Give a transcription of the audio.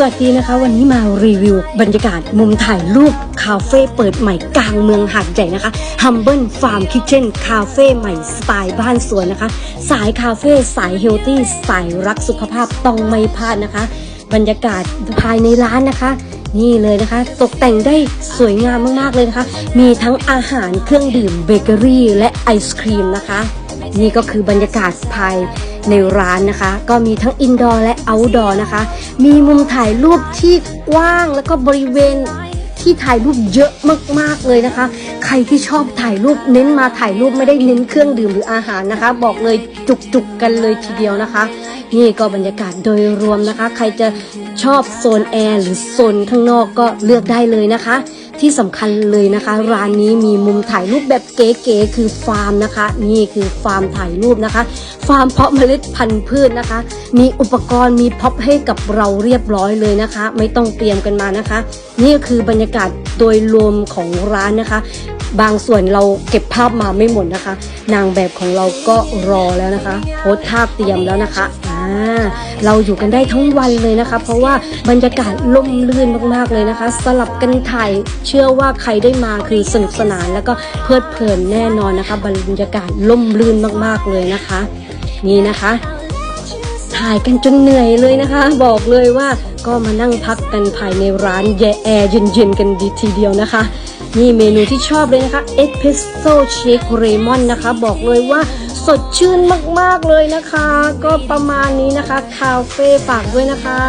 สวัสดีนะคะ วันนี้มารีวิวบรรยากาศมุมถ่ายรูปคาเฟ่เปิดใหม่กลางเมืองหาดใหญ่นะคะ Humble Farm Kitchen คาเฟ่ใหม่สไตล์บ้านสวนนะคะ สายคาเฟ่สายเฮลตี้สายรักสุขภาพต้องไม่พลาดนะคะ บรรยากาศภายในร้านนะคะ นี่เลยนะคะ ตกแต่งได้สวยงามมากๆเลยนะคะ มีทั้งอาหารเครื่องดื่มเบเกอรี่และไอศครีมนะคะ นี่ก็คือบรรยากาศภายในร้านนะคะ ก็มีทั้งอินดอร์และเอาท์ดอร์นะคะ มีมุมถ่ายรูปที่กว้างแล้วก็บริเวณที่ถ่ายรูปเยอะมาก ๆ เลยนะคะ ใครที่ชอบถ่ายรูปเน้นมาถ่ายรูปไม่ได้เน้นเครื่องดื่มหรืออาหารนะคะ บอกเลยจุกๆกันเลยทีเดียวนะคะ นี่ก็บรรยากาศโดยรวมนะคะ ใครจะชอบโซนแอร์หรือโซนข้างนอกก็เลือกได้เลยนะคะ ที่สำคัญเลยนะคะ ร้านนี้มีมุมถ่ายรูปแบบเก๋ๆคือฟาร์มนะคะ นี่คือฟาร์มถ่ายรูปนะคะ ฟาร์มเพาะเมล็ดพันธุ์พืชนะคะ มีอุปกรณ์มีพ็อปให้กับเราเรียบร้อยเลยนะคะ ไม่ต้องเตรียมกันมานะคะ นี่คือบรรยากาศโดยรวมของร้านนะคะ บางส่วนเราเก็บภาพมาไม่หมดนะคะ นางแบบของเราก็รอแล้วนะคะโพสท่าเตรียมแล้วนะคะ เราอยู่กันได้ทั้งวันเลยนะคะ เพราะว่าบรรยากาศล่มลื่นมากๆเลยนะคะ สลับกันถ่ายเชื่อว่าใครได้มาคือสนุกสนาน แล้วก็เพลิดเพลินแน่นอนนะคะ บรรยากาศล่มลื่นมากๆเลยนะคะ นี่นะคะถ่ายกันจนเหนื่อยเลยนะคะ บอกเลยว่าก็มานั่งพักกันภายในร้านแยแอร์เย็นๆกันดีทีเดียวนะคะ นี่เมนูที่ชอบเลยนะคะเอสเพรสโซ่เชคเรมอนนะคะ บอกเลยว่าสดชื่นมากๆเลยนะคะ ก็ประมาณนี้นะคะ คาเฟ่ฝากด้วยนะคะ